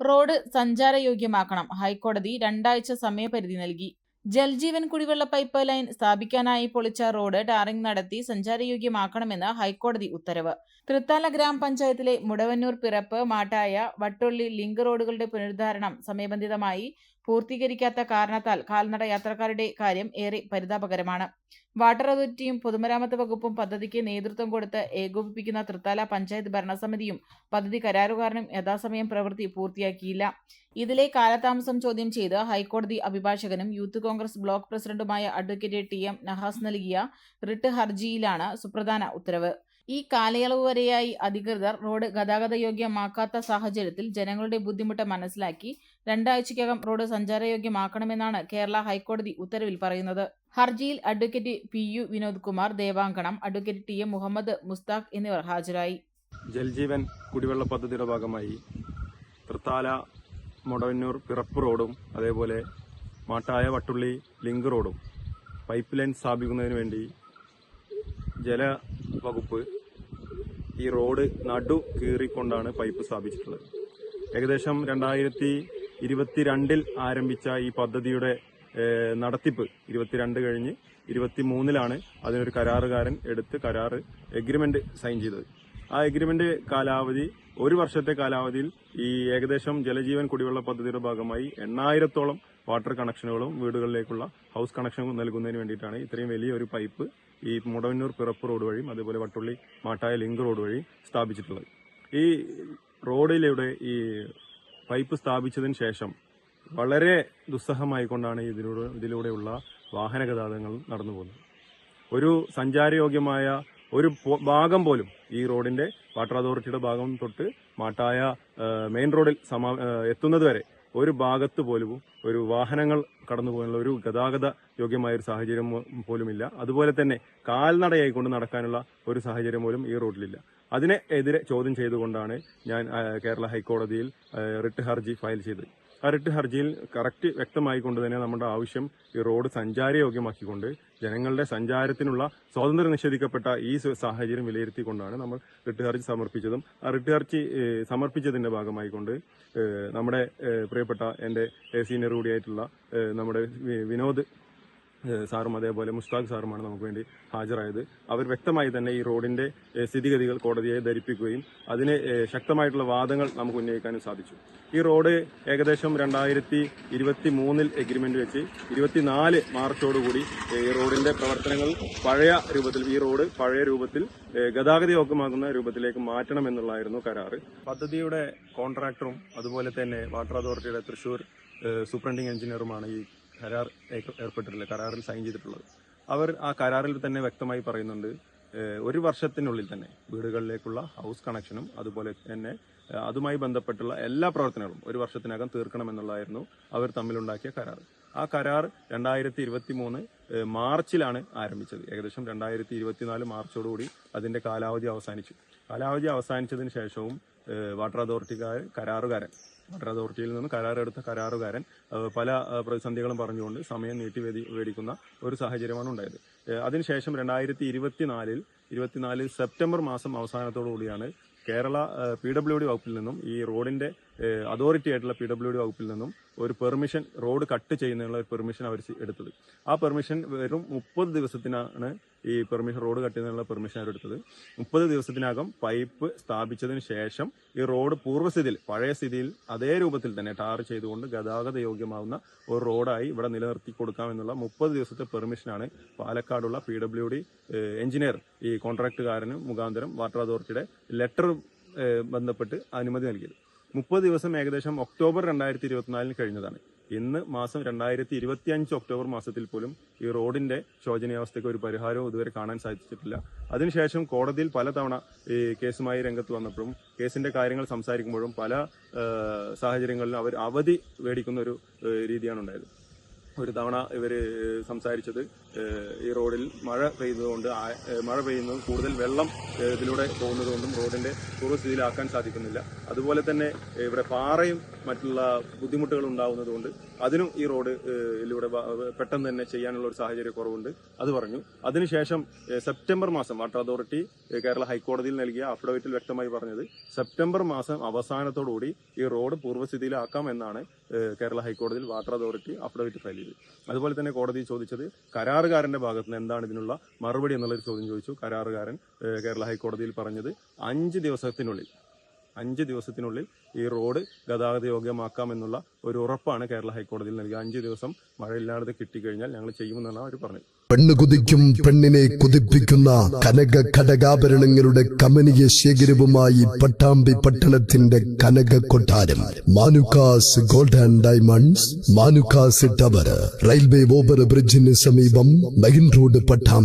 Road സഞ്ചാരയോഗ്യമാക്കണം. ഹൈക്കോടതി രണ്ടാഴ്ച സമയപരിധി നൽകി. ജൽജീവൻ കുടിവെള്ള പൈപ്പ് ലൈൻ സ്ഥാപിക്കാനായി പൊളിച്ച റോഡ് ടാറിംഗ് നടത്തി സഞ്ചാരയോഗ്യമാക്കണമെന്ന് ഹൈക്കോടതി ഉത്തരവ്. തൃത്താല ഗ്രാമപഞ്ചായത്തിലെ മുടവന്നൂർ പിറപ്പ് മാട്ടായ വട്ടുള്ളി ലിങ്ക് റോഡുകളുടെ പുനരുദ്ധാരണം സമയബന്ധിതമായി പൂർത്തീകരിക്കാത്ത കാരണത്താൽ കാൽനട യാത്രക്കാരുടെ കാര്യം ഏറെ പരിതാപകരമാണ്. വാട്ടർ അതോറിറ്റിയും പൊതുമരാമത്ത് വകുപ്പും പദ്ധതിക്ക് നേതൃത്വം കൊടുത്ത് ഏകോപിപ്പിക്കുന്ന തൃത്താല പഞ്ചായത്ത് ഭരണസമിതിയും പദ്ധതി കരാറുകാരനും യഥാസമയം പ്രവൃത്തി പൂർത്തിയാക്കിയില്ല. ഇതിലെ കാലതാമസം ചോദ്യം ചെയ്ത് ഹൈക്കോടതി അഭിഭാഷകനും യൂത്ത് കോൺഗ്രസ് ബ്ലോക്ക് പ്രസിഡന്റുമായ അഡ്വക്കേറ്റ് ടി എം നഹാസ് നൽകിയ റിട്ട് ഹർജിയിലാണ് സുപ്രധാന ഉത്തരവ്. ഈ കാലയളവ് വരെയായി അധികൃതർ റോഡ് ഗതാഗത യോഗ്യമാക്കാത്ത സാഹചര്യത്തിൽ ജനങ്ങളുടെ ബുദ്ധിമുട്ട് മനസ്സിലാക്കി രണ്ടാഴ്ചയ്ക്കകം റോഡ് സഞ്ചാരയോഗ്യമാക്കണമെന്നാണ് കേരള ഹൈക്കോടതി ഉത്തരവിൽ പറയുന്നത്. ഹർജിയിൽ advocate P U Vinod Kumar Devankanam advocate T M Muhammad Mustaq എന്നിവർ ഹാജരായി. ജൽജീവൻ കുടിവെള്ള പദ്ധതിയുടെ ഭാഗമായി തൃത്താല മുടവന്നൂർ പിറപ്പ് റോഡും അതേപോലെ മാട്ടായ വട്ടുള്ളി ലിങ്ക് റോഡും പൈപ്പ് ലൈൻ സ്ഥാപിക്കുന്നതിന് വേണ്ടി ജലവകുപ്പ് ഈ റോഡ് നടു കീറിക്കൊണ്ടാണ് പൈപ്പ് സ്ഥാപിച്ചിട്ടുള്ളത്. ഏകദേശം രണ്ടായിരത്തി ഇരുപത്തിരണ്ടിൽ ആരംഭിച്ച ഈ പദ്ധതിയുടെ നടത്തിപ്പ് ഇരുപത്തിരണ്ട് കഴിഞ്ഞ് ഇരുപത്തിമൂന്നിലാണ് അതിനൊരു കരാറുകാരൻ എടുത്ത് കരാറ് എഗ്രിമെന്റ് സൈൻ ചെയ്തത്. ആ എഗ്രിമെന്റ് കാലാവധി ഒരു വർഷത്തെ കാലാവധിയിൽ ഈ ഏകദേശം ജലജീവൻ കുടിവെള്ള പദ്ധതിയുടെ ഭാഗമായി എണ്ണായിരത്തോളം വാട്ടർ കണക്ഷനുകളും വീടുകളിലേക്കുള്ള ഹൗസ് കണക്ഷനും നൽകുന്നതിന് വേണ്ടിയിട്ടാണ് ഇത്രയും വലിയ ഒരു പൈപ്പ് ഈ മുടവന്നൂർ പിറപ്പ് റോഡ് വഴിയും അതുപോലെ വട്ടുള്ളി മാട്ടായ ലിങ്ക് റോഡ് വഴി സ്ഥാപിച്ചിട്ടുള്ളത്. ഈ റോഡിലൂടെ ഈ പൈപ്പ് സ്ഥാപിച്ചതിന് ശേഷം വളരെ ദുസ്സഹമായിക്കൊണ്ടാണ് ഇതിലൂടെ ഇതിലൂടെയുള്ള വാഹന ഗതാഗതങ്ങൾ നടന്നു പോകുന്നത്. ഒരു സഞ്ചാരയോഗ്യമായ ഒരു ഭാഗം പോലും ഈ റോഡിന്റെ വാട്ടർ അതോറിറ്റിയുടെ ഭാഗം തൊട്ട് മാട്ടായ മെയിൻ റോഡിൽ സമാ എത്തുന്നത് വരെ ഒരു ഭാഗത്ത് പോലും ഒരു വാഹനങ്ങൾ കടന്നു പോകാനുള്ള ഒരു ഗതാഗത യോഗ്യമായ ഒരു സാഹചര്യം പോലുമില്ല. അതുപോലെ തന്നെ കാൽനടയായിക്കൊണ്ട് നടക്കാനുള്ള ഒരു സാഹചര്യം പോലും ഈ റോഡിലില്ല അതിനെതിരെ ചോദ്യം ചെയ്തുകൊണ്ടാണ് ഞാൻ കേരള ഹൈക്കോടതിയിൽ റിട്ട് ഹർജി ഫയൽ ചെയ്തത്. റിട്ട് ഹർജിയിൽ കറക്റ്റ് വ്യക്തമായിക്കൊണ്ട് തന്നെ നമ്മുടെ ആവശ്യം ഈ റോഡ് സഞ്ചാരയോഗ്യമാക്കിക്കൊണ്ട് ജനങ്ങളുടെ സഞ്ചാരത്തിനുള്ള സ്വാതന്ത്ര്യം നിഷേധിക്കപ്പെട്ട ഈ സാഹചര്യം വിലയിരുത്തിക്കൊണ്ടാണ് നമ്മൾ റിട്ട് ഹർജി സമർപ്പിച്ചതും. ആ റിട്ട് ഹർജി സമർപ്പിച്ചതിന്റെ ഭാഗമായി കൊണ്ട് നമ്മുടെ പ്രിയപ്പെട്ട എന്റെ സീനിയർ കൂടിയായിട്ടുള്ള നമ്മുടെ വിനോദ് സാറും അതേപോലെ മുസ്താഖ് സാറുമാണ് നമുക്ക് വേണ്ടി ഹാജരായത്. അവർ വ്യക്തമായി തന്നെ ഈ റോഡിന്റെ സ്ഥിതിഗതികൾ കോടതിയെ ധരിപ്പിക്കുകയും അതിന് ശക്തമായിട്ടുള്ള വാദങ്ങൾ നമുക്ക് ഉന്നയിക്കാനും സാധിച്ചു. ഈ റോഡ് ഏകദേശം രണ്ടായിരത്തി ഇരുപത്തി മൂന്നിൽ എഗ്രിമെന്റ് വെച്ച് ഇരുപത്തിനാല് മാർച്ചോടുകൂടി ഈ റോഡിന്റെ പ്രവർത്തനങ്ങൾ പഴയ രൂപത്തിൽ ഈ റോഡ് പഴയ രൂപത്തിൽ ഗതാഗത യോഗ്യമാകുന്ന രൂപത്തിലേക്ക് മാറ്റണം എന്നുള്ളതായിരുന്നു കരാറ്. പദ്ധതിയുടെ കോൺട്രാക്ടറും അതുപോലെ തന്നെ വാട്ടർ അതോറിറ്റിയുടെ തൃശൂർ സൂപ്രണ്ടിംഗ് എഞ്ചിനീയറുമാണ് ഈ കരാർ ഏർ- ഏർപ്പെട്ടിട്ടുള്ളത് കരാറിൽ സൈൻ ചെയ്തിട്ടുള്ളത്. അവർ ആ കരാറിൽ തന്നെ വ്യക്തമായി പറയുന്നുണ്ട് ഒരു വർഷത്തിനുള്ളിൽ തന്നെ വീടുകളിലേക്കുള്ള ഹൗസ് കണക്ഷനും അതുപോലെ തന്നെ അതുമായി ബന്ധപ്പെട്ടുള്ള എല്ലാ പ്രവർത്തനങ്ങളും ഒരു വർഷത്തിനകം തീർക്കണമെന്നുള്ളതായിരുന്നു അവർ തമ്മിലുണ്ടാക്കിയ കരാർ. ആ കരാർ രണ്ടായിരത്തി ഇരുപത്തി മൂന്ന് മാർച്ചിലാണ് ആരംഭിച്ചത്. ഏകദേശം രണ്ടായിരത്തി ഇരുപത്തിനാല് മാർച്ചോടുകൂടി അതിന്റെ കാലാവധി അവസാനിച്ചു. കാലാവധി അവസാനിച്ചതിന് ശേഷവും വാട്ടർ അതോറിറ്റിക്കാർ കരാറുകാരൻ വാട്ടർ അതോറിറ്റിയിൽ നിന്ന് കരാറെടുത്ത കരാറുകാരൻ പല പ്രതിസന്ധികളും പറഞ്ഞുകൊണ്ട് സമയം നീട്ടി വേടിക്കുന്ന ഒരു സാഹചര്യമാണ് ഉണ്ടായത്. അതിനുശേഷം രണ്ടായിരത്തി ഇരുപത്തിനാലിൽ ഇരുപത്തിനാല് സെപ്റ്റംബർ മാസം അവസാനത്തോടു കൂടിയാണ് കേരള പി ഡബ്ല്യു ഡി വകുപ്പിൽ നിന്നും ഈ റോഡിന്റെ അതോറിറ്റി ആയിട്ടുള്ള പി ഡബ്ല്യു ഡി വകുപ്പിൽ നിന്നും ഒരു പെർമിഷൻ റോഡ് കട്ട് ചെയ്യുന്നതിനുള്ള ഒരു പെർമിഷൻ അവർ എടുത്തത്. ആ പെർമിഷൻ വെറും മുപ്പത് ദിവസത്തിനാണ് ഈ പെർമിഷൻ റോഡ് കട്ട് ചെയ്യുന്നതിനുള്ള പെർമിഷൻ അവർ എടുത്തത്. മുപ്പത് ദിവസത്തിനകം പൈപ്പ് സ്ഥാപിച്ചതിന് ശേഷം ഈ റോഡ് പൂർവസ്ഥിതിയിൽ പഴയ സ്ഥിതിയിൽ അതേ രൂപത്തിൽ തന്നെ ടാർ ചെയ്തുകൊണ്ട് ഗതാഗത യോഗ്യമാവുന്ന ഒരു റോഡായി ഇവിടെ നിലനിർത്തി കൊടുക്കാമെന്നുള്ള മുപ്പത് ദിവസത്തെ പെർമിഷനാണ് പാലക്കാടുള്ള പി ഡബ്ല്യു ഡി എഞ്ചിനീയർ ഈ കോൺട്രാക്ടുകാരന് മുഖാന്തരം വാട്ടർ അതോറിറ്റിയുടെ ലെറ്റർ ബന്ധപ്പെട്ട് അനുമതി നൽകിയത്. മുപ്പത് ദിവസം ഏകദേശം ഒക്ടോബർ രണ്ടായിരത്തി ഇരുപത്തിനാലിന് കഴിഞ്ഞതാണ്. ഇന്ന് മാസം രണ്ടായിരത്തി ഇരുപത്തി അഞ്ച് ഒക്ടോബർ മാസത്തിൽ പോലും ഈ റോഡിന്റെ ശോചനീയാവസ്ഥയ്ക്ക് ഒരു പരിഹാരവും ഇതുവരെ കാണാൻ സാധിച്ചിട്ടില്ല. അതിനുശേഷം കോടതിയിൽ പലതവണ ഈ കേസുമായി രംഗത്ത് വന്നപ്പോഴും കേസിന്റെ കാര്യങ്ങൾ സംസാരിക്കുമ്പോഴും പല സാഹചര്യങ്ങളിലും അവർ അവധി മേടിക്കുന്ന ഒരു രീതിയാണ് ഉണ്ടായത് ഒരു തവണ ഇവർ സംസാരിച്ചത് ഈ റോഡിൽ മഴ പെയ്തതുകൊണ്ട് ആ- മഴ പെയ്യുന്നതും കൂടുതൽ വെള്ളം ഇതിലൂടെ പോകുന്നതുകൊണ്ടും റോഡിന്റെ പൂർവസ്ഥിതിയിലാക്കാൻ സാധിക്കുന്നില്ല. അതുപോലെ തന്നെ ഇവിടെ പാറയും മറ്റുള്ള ബുദ്ധിമുട്ടുകൾ ഉണ്ടാവുന്നതുകൊണ്ട് അതിനും ഈ റോഡ് ഇതിലൂടെ പെട്ടെന്ന് തന്നെ ചെയ്യാനുള്ള ഒരു സാഹചര്യ കുറവുണ്ട് അത് പറഞ്ഞു. അതിനുശേഷം സെപ്റ്റംബർ മാസം വാട്ടർ അതോറിറ്റി കേരള ഹൈക്കോടതിയിൽ നൽകിയ അഫിഡവിറ്റിൽ വ്യക്തമായി പറഞ്ഞത് സെപ്റ്റംബർ മാസം അവസാനത്തോടുകൂടി ഈ റോഡ് പൂർവസ്ഥിതിയിലാക്കാം എന്നാണ് കേരള ഹൈക്കോടതിയിൽ വാട്ടർ അതോറിറ്റി അഫിഡവിറ്റ് ഫയൽ ചെയ്തത്. അതുപോലെ തന്നെ കോടതി ചോദിച്ചത് കരാറുകാരന്റെ ഭാഗത്ത് നിന്ന് എന്താണ് ഇതിനുള്ള മറുപടി എന്നുള്ളൊരു ചോദ്യം ചോദിച്ചു. കരാറുകാരൻ കേരള ഹൈക്കോടതിയിൽ പറഞ്ഞത് അഞ്ച് ദിവസത്തിനുള്ളിൽ. അഞ്ച് ദിവസത്തിനുള്ളിൽ ഈ റോഡ് ഗതാഗത യോഗ്യമാക്കാമെന്നുള്ള ഒരു ഉറപ്പാണ് കേരള ഹൈക്കോടതിയിൽ നൽകിയത്. അഞ്ച് ദിവസം മഴയില്ലാതെ കിട്ടിക്കഴിഞ്ഞാൽ ഞങ്ങൾ ചെയ്യുമെന്നാണ് അവർ പറഞ്ഞത്. പെണ്ണ് കുതിക്കും പെണ്ണിനെ കുതിപ്പിക്കുന്ന കനക ഘടകാഭരണങ്ങളുടെ കമനീയ ശേഖരവുമായി പട്ടാമ്പി പട്ടണത്തിന്റെ കനക കൊട്ടാരം. Manukkas gold and diamonds Manukkas tower. Railway over ബ്രിഡ്ജിന് സമീപം മെയിൻ റോഡ് പട്ടാമ്പി.